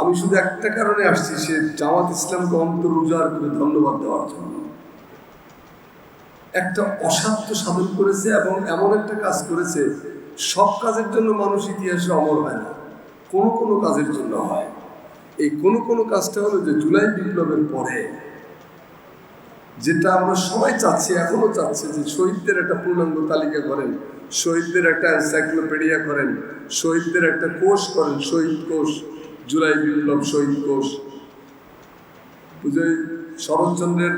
আমি শুধু একটা কারণে আসছি, সে জামাত ইসলামকে অন্তর উজাড় করে ধন্যবাদ দেওয়ার জন্য। একটা অসাধ্য সাধন করেছে এবং এমন একটা কাজ করেছে, সব কাজের জন্য মানুষ ইতিহাসে অমর হয় না। কোনো কোনো কাজের জন্য হয়। এই কোনো কোনো কাজটা হলো যে জুলাই বিপ্লবের পরে, যেটা আমরা সবাই চাচ্ছি, এখনও চাচ্ছি যে শহীদদের একটা পূর্ণাঙ্গ তালিকা করেন, শহীদদের একটা এনসাইক্লোপিডিয়া করেন, শহীদদের একটা কোষ করেন, শহীদ কোষ। জুলাই বিপ্লব শহীদ কোষ। বুঝে শরৎচন্দ্রের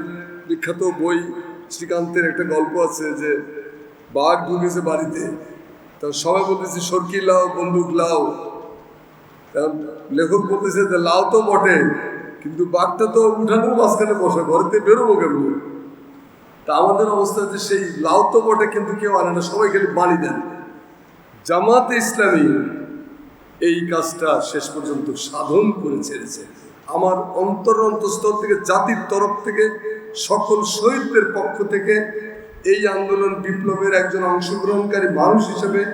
বিখ্যাত বই শ্রীকান্তের একটা গল্প আছে যে, বাঘ ঢুকেছে বাড়িতে। তা সবাই বলতেছে, সরকি লাও, বন্দুক লাও। লেখক বলতেছে যে, লাও তো বটে, কিন্তু বাঘটা তো উঠানোর মাঝখানে বসে, ঘরেতে বেরোবো কেন তা আমাদের অবস্থা যে সেই লাউ তো বটে, কিন্তু কেউ আনে না, সবাই খালি বাড়ি দেন। জামাতে ইসলামী এই কাজটা শেষ পর্যন্ত সাধন করে ছেড়েছে। আমার অন্তর অন্তঃস্থল থেকে, জাতির তরফ থেকে, সকল শহীদদের পক্ষ থেকে এই আন্দোলন বিপ্লবের একজন অংশগ্রহণকারী মানুষ হিসেবে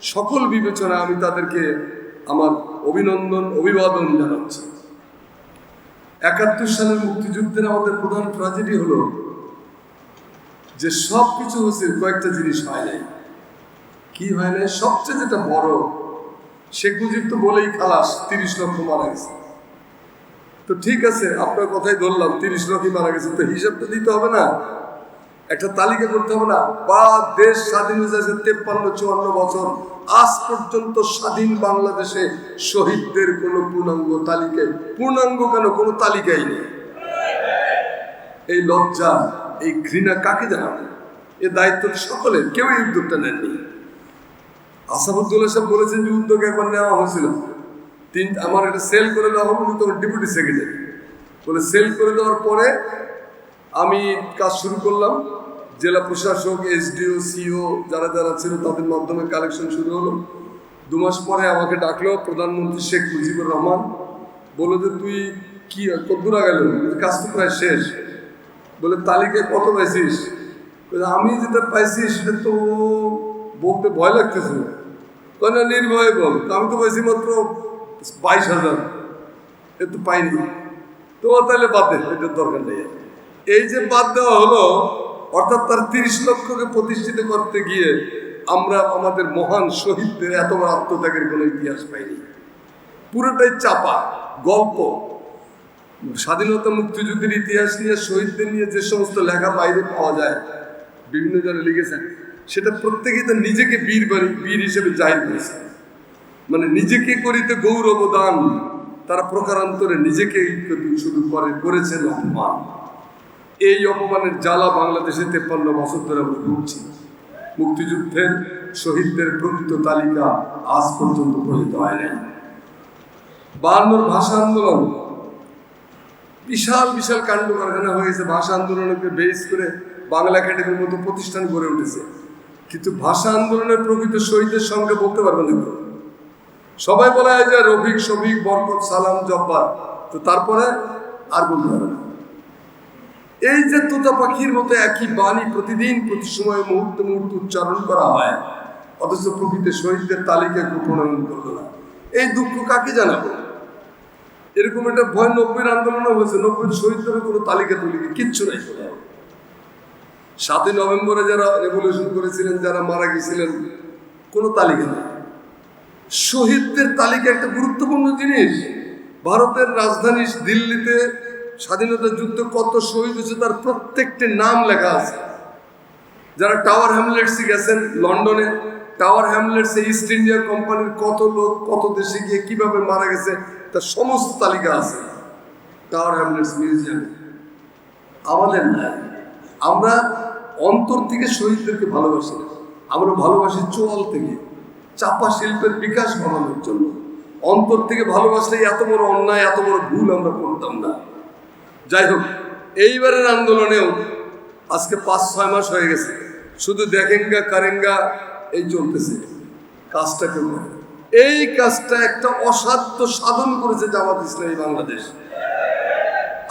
সকল বিবেচনা আমি তাদেরকে আমার অভিনন্দন, অভিবাদন জানাচ্ছি। একাত্তর সালের মুক্তিযুদ্ধের আমাদের প্রধান ট্রাজেডি হলো যে সব কিছু হচ্ছে কয়েকটা জিনিস হয় নাই। কি হয় নাই? সবচেয়ে যেটা বড় শেখ মুজিব তো বলেই খালাস, তিরিশ লক্ষ মারা গেছে। তো ঠিক আছে, আপনার কথাই ধরলাম, তিরিশ লক্ষই মারা গেছে। তো হিসাব তো দিতে হবে না, একটা তালিকা করতে হবে না। বা দেশ স্বাধীন হয়েছে তেপ্পান্ন, চুয়ান্ন বছর। আজ পর্যন্ত স্বাধীন বাংলাদেশে শহীদদের কোনো পূর্ণাঙ্গ তালিকায়, পূর্ণাঙ্গ কেন? কোনো তালিকাই নেই। এই লজ্জা, এই ঘৃণা কাকে জানাবে? এ দায়িত্ব সকলের, কেউ এই উদ্যোগটা নেননি। আসাফুদ্দৌলা সাহেব বলেছেন যে উদ্যোগ একবার নেওয়া হয়েছিল। তিন আমার একটা সেল করে দেওয়া হবে তখন ডেপুটি সেক্রেটারি বলে সেল করে দেওয়ার পরে আমি কাজ শুরু করলাম। জেলা প্রশাসক এসডিও সিও যারা যারা ছিল তাদের মাধ্যমে কালেকশন শুরু হলো। দু মাস পরে আমাকে ডাকলো প্রধানমন্ত্রী শেখ মুজিবুর রহমান। বলল যে, তুই কি কদ্দূর গেল কাজ তো প্রায় শেষ। বলে, তালিকায় কত পাইছিস? আমি যেটা পাইছি সেটা তো বলতে ভয় লাগতেছে। কেন নির্ভয় বল। আমি তো পাইছি মাত্র বাইশ হাজার। এ তো পাইনি। তোমার তাহলে বাদ দে, এটার দরকার নেই। এই যে বাদ দেওয়া হলো, অর্থাৎ তার তিরিশ লক্ষকে প্রতিষ্ঠিত করতে গিয়ে আমরা আমাদের মহান শহীদদের এত বড় আত্মত্যাগের কোনো ইতিহাস পাইনি। পুরোটাই চাপা, গল্প। স্বাধীনতা মুক্তিযুদ্ধের ইতিহাস নিয়ে, শহীদদের নিয়ে যে সমস্ত লেখা বাইরে পাওয়া যায়, বিভিন্ন জনে লিখেছেন। সেটা প্রত্যেকেই তার নিজেকে বীর বাড়ি, বীর হিসেবে জাহির করেছে। মানে নিজেকে করিতে গৌরব দান তারা প্রকারান্তরে নিজেকেই শুধু করে করেছেন অপমান এই অপমানের জ্বালা বাংলাদেশে তেপ্পান্ন বছর ধরে আমরা ভুগছি। মুক্তিযুদ্ধের শহীদদের প্রকৃত তালিকা আজ পর্যন্ত প্রণীত হয় নাই। বায়ান্নর ভাষা আন্দোলন, বিশাল বিশাল কাণ্ড কারখানা হয়েছে ভাষা আন্দোলনকে বেস করে বাংলা একাডেমির মতো প্রতিষ্ঠান গড়ে উঠেছে। কিন্তু ভাষা আন্দোলনের প্রকৃত শহীদের সঙ্গে বলতে পারবে না কেউ। সবাই বলা যে রফিক, শফিক, বরকত, সালাম, জব্বার। তো তারপরে আর বলতে পারবে না। এই যে তোতা পাখির মতো একই বাণী প্রতিদিন প্রতি সময় মুহূর্তে মুহূর্তে উচ্চারণ করা হয়, অথচ প্রকৃত শহীদদের তালিকায় কেউ প্রণয়ন করল না। এই দুঃখ কাকে জানাব? এরকম একটা ভয় নব্বইয়ের আন্দোলনও হয়েছে। নব্বই শহীদদের কোনো তালিকা তুলিকে কিচ্ছু নাই। সাতই নভেম্বরে যারা রেভলিউশন করেছিলেন, যারা মারা গেছিলেন, কোনো তালিকা নেই। শহীদদের তালিকা একটা গুরুত্বপূর্ণ জিনিস। ভারতের রাজধানী দিল্লিতে স্বাধীনতা যুদ্ধে কত শহীদ হয়েছে তার প্রত্যেকটি নাম লেখা আছে। যারা টাওয়ার হ্যামলেটসে গেছেন লন্ডনে, টাওয়ার হ্যামলেটসে ইস্ট ইন্ডিয়া কোম্পানির কত লোক, কত দেশে গিয়ে কীভাবে মারা গেছে, তার সমস্ত তালিকা আছে। টাওয়ার হ্যামলেটস মিউজিয়ামে। আমাদের নাই। আমরা অন্তর থেকে শহীদদেরকে ভালোবাসি না। আমরা ভালোবাসি চোয়াল থেকে, চাপা শিল্পের বিকাশ বানানোর জন্য। অন্তর থেকে ভালোবাসলে এত বড় অন্যায়, এত বড় ভুল আমরা করতাম না। যাই হোক, এইবারের আন্দোলনেও আজকে পাঁচ, ছয় মাস হয়ে গেছে। শুধু দেখেঙ্গা কারেঙ্গা এই চলতেছে। কাজটা কেউ এই কাজটা একটা অসাধ্য সাধন করেছে জামাত ইসলামী বাংলাদেশ।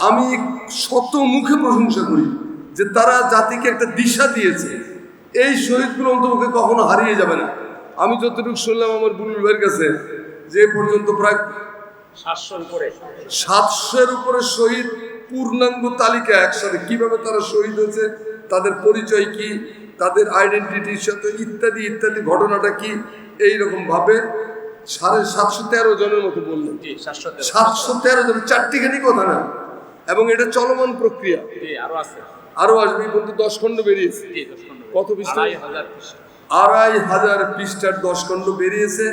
আমি শত মুখে প্রশংসা করি। যে তারা জাতিকে একটা দিশা দিয়েছে এই শহীদগুলো অন্তপক্ষে কখনো হারিয়ে যাবে না। আমি যতটুকু শুনলাম আমার বুলুল ভাইয়ের কাছে যে পর্যন্ত প্রায় সাতশোর উপরে। সাতশোর উপরে শহীদ পূর্ণাঙ্গ তালিকা একসাথে কীভাবে তারা শহীদ হয়েছে তাদের পরিচয় কি তাদের আইডেন্টিটির সাথে ইত্যাদি ইত্যাদি ঘটনাটা কি এইরকম ভাবে সাড়ে সাতশো তেরো জনের মতো বললেন। সাতশো তেরো। জন চারটিখানি কথা না এবং এটা চলমান প্রক্রিয়া। আরও আছে। আরও আসবে পর্যন্ত দশ খণ্ড বেরিয়েছে। কত পৃষ্ঠা? আড়াই হাজার পৃষ্ঠার দশ খণ্ড বেরিয়েছে।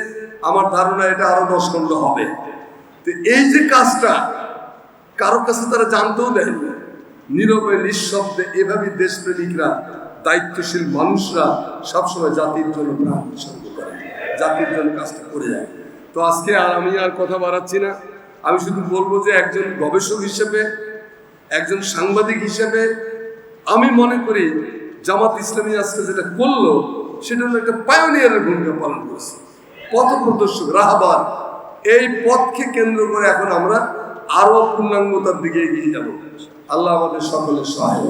আমার ধারণা এটা আরও দশ খণ্ড হবে। তো এই যে কাজটা কারও কাছে তারা জানতেও দেয়নি নীরবে নিঃশব্দে এভাবে দেশপ্রেমিকরা দায়িত্বশীল মানুষরা সবসময় জাতির জন্য প্রাণ উৎসর্গ করে। জাতির জন্য কাজটা করে যায়। তো আজকে আর আমি আর কথা বাড়াচ্ছি না। আমি শুধু বলব যে একজন গবেষক হিসেবে একজন সাংবাদিক হিসেবে আমি মনে করি জামাত ইসলামী আজকে যেটা করল, সেটা হলো একটা পায়োনিয়ারের ভূমিকা পালন করেছে পথ প্রদর্শক রাহাবার এই পথকে কেন্দ্র করে এখন আমরা আরও পূর্ণাঙ্গতার দিকে এগিয়ে যাব আল্লাহ আমাদের সকলের সহায়।